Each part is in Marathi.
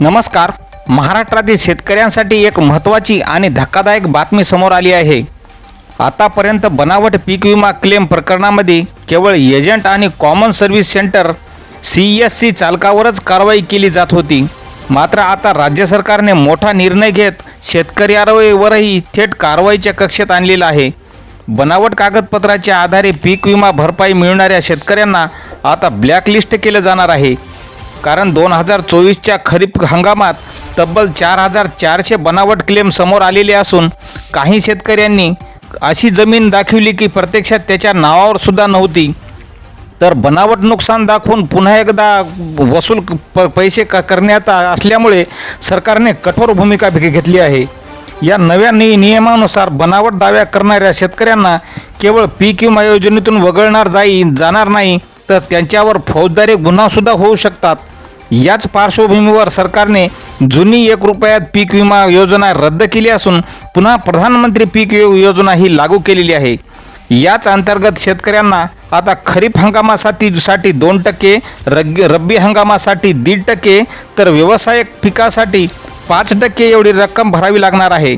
नमस्कार. महाराष्ट्रातील शेतकऱ्यांसाठी एक महत्त्वाची आणि धक्कादायक बातमी समोर आली आहे. आतापर्यंत बनावट पीक विमा क्लेम प्रकरणामध्ये केवळ एजंट आणि common service centre C S C चालकावरच कारवाई केली जात होती. मात्र आता राज्य सरकारने मोठा निर्णय घेत शेतकऱ्यांवरही थेट कारवाईच्या कक्षेत आणलेला आहे. बनावट कागदपत्राच्या आधारे पीक विमा भरपाई मिळणाऱ्या शेतकऱ्यांना आता ब्लॅकलिस्ट केलं जाणार आहे. कारण दोन हजार चोवीसच्या खरीप हंगामात तब्बल चार हजार चारशे बनावट क्लेम समोर आलेले असून काही शेतकऱ्यांनी अशी जमीन दाखवली की प्रत्यक्षात त्याच्या नावावर सुद्धा नव्हती. तर बनावट नुकसान दाखवून पुन्हा एकदा वसूल प पैसे क करण्यात असल्यामुळे सरकारने कठोर भूमिका घेतली आहे. या नव्या नि नियमानुसार बनावट दाव्या करणाऱ्या शेतकऱ्यांना केवळ पीक विमा योजनेतून वगळणार जाई जाणार नाही तर त्यांच्यावर फौजदारी गुन्हासुद्धा होऊ शकतात. याच पार्श्वभूमीवर सरकारने जुनी एक रुपयात पीक विमा योजना रद्द केली असून पुन्हा प्रधानमंत्री पीक योजना ही लागू केलेली आहे. याच अंतर्गत शेतकऱ्यांना आता खरीप हंगामासाठी साठी दोन टक्के रग रब्बी हंगामासाठी दीड टक्के तर व्यावसायिक पिकासाठी पाच टक्के एवढी रक्कम भरावी लागणार आहे.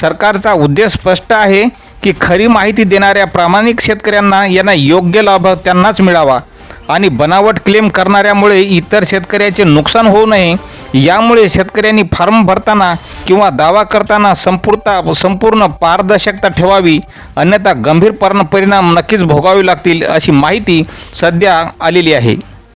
सरकारचा उद्देश स्पष्ट आहे की खरी माहिती देणाऱ्या प्रामाणिक शेतकऱ्यांना यांना योग्य लाभ त्यांनाच मिळावा. आणि बनावट क्लेम करणाऱ्यामुळे इतर शेतकऱ्याचे नुकसान होऊ नये यामुळे शेतकऱ्यांनी फॉर्म भरताना किंवा दावा करताना संपूर्णता संपूर्ण पारदर्शकता ठेवावी अन्यथा गंभीर परिणाम नक्कीच भोगावे लागतील अशी माहिती सध्या आलेली आहे.